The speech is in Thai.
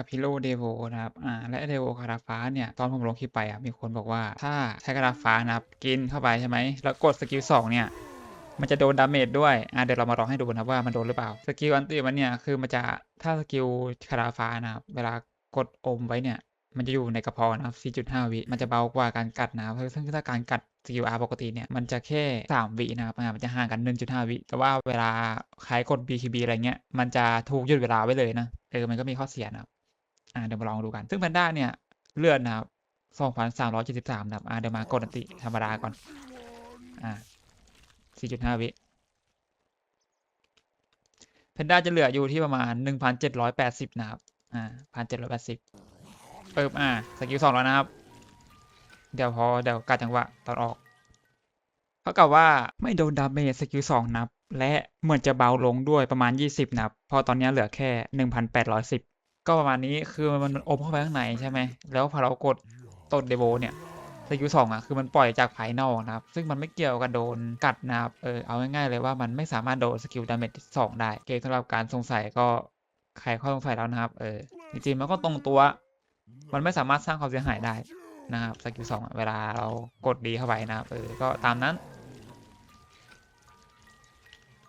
กับพิโลเดโวนะครับอ่าและเดโวคาราฟ้าเนี่ยตอนผมลงคลิปไปอะมีคนบอกว่าถ้าใช้คาราฟ้านะครับกินเข้าไปใช่ไหมแล้วกดสกิลสองเนี่ยมันจะโดนดาเมจด้วย อ่าเดี๋ยวเรามาลองให้ดูนะครับว่ามันโดนหรือเปล่า สกิลอันติมันเนี่ยคือมันจะถ้าสกิลคาราฟ้านะครับเวลากดอมไว้เนี่ย มันจะอยู่ในกระเพาะนะครับ 4.5 วิ มันจะเบากว่าการกัดนะครับซึ่งถ้าการกัดสกิล R ปกติเนี่ย มันจะแค่ 3 วินะครับอ่ามันจะห่างกัน 1.5 วิ แต่ว่าเวลาใครกด BKB อะไรเงี้ย มันจะถูกยุดเวลาไว้เลยนะ เออ มันก็มีข้อเสียนะครับ อ่าเดี๋ยวมาลองดูกัน ซึ่งแพนด้าเนี่ยเลือดนะครับ2,373นสามร้อยเจ็ดสิบสามนะครับอ่าเดี๋ยวมากดอติธรรมดาก่อน อ่า4.5วิแพนด้าจะเหลืออยู่ที่ประมาณ1,780นเจ็ดร้อยแปดสิบนะครับ อ่า1,780ปึ๊บอ่าสกิลสองแล้วนะครับ เดี๋ยวพอเดี๋ยวกัดจังหวะตอนออกเท่ากับว่าไม่โดนดาเมจสกิลสองนับ และเหมือนจะเบาลงด้วยประมาณ20นับ พอตอนนี้เหลือแค่1,810 ก็ประมาณนี้คือมันมันอมเข้าไปข้างในใช่ไหมแล้วพอเรากดต้นเดโวเนี่ยสกิลสองอะคือมันปล่อยจากภายนอกนะครับ ซึ่งมันไม่เกี่ยวกับโดนกัดนะครับเออเอาง่ายๆเลยว่ามันไม่สามารถโดนสกิลดาเมจสองได้เกมสำหรับการสงสัยก็ใครข้อสงสัยแล้วนะครับเออจริงๆมันก็ตรงตัว มันไม่สามารถสร้างความเสียหายได้นะครับสกิลสองเวลาเรากดดีเข้าไปนะครับเออก็ตามนั้น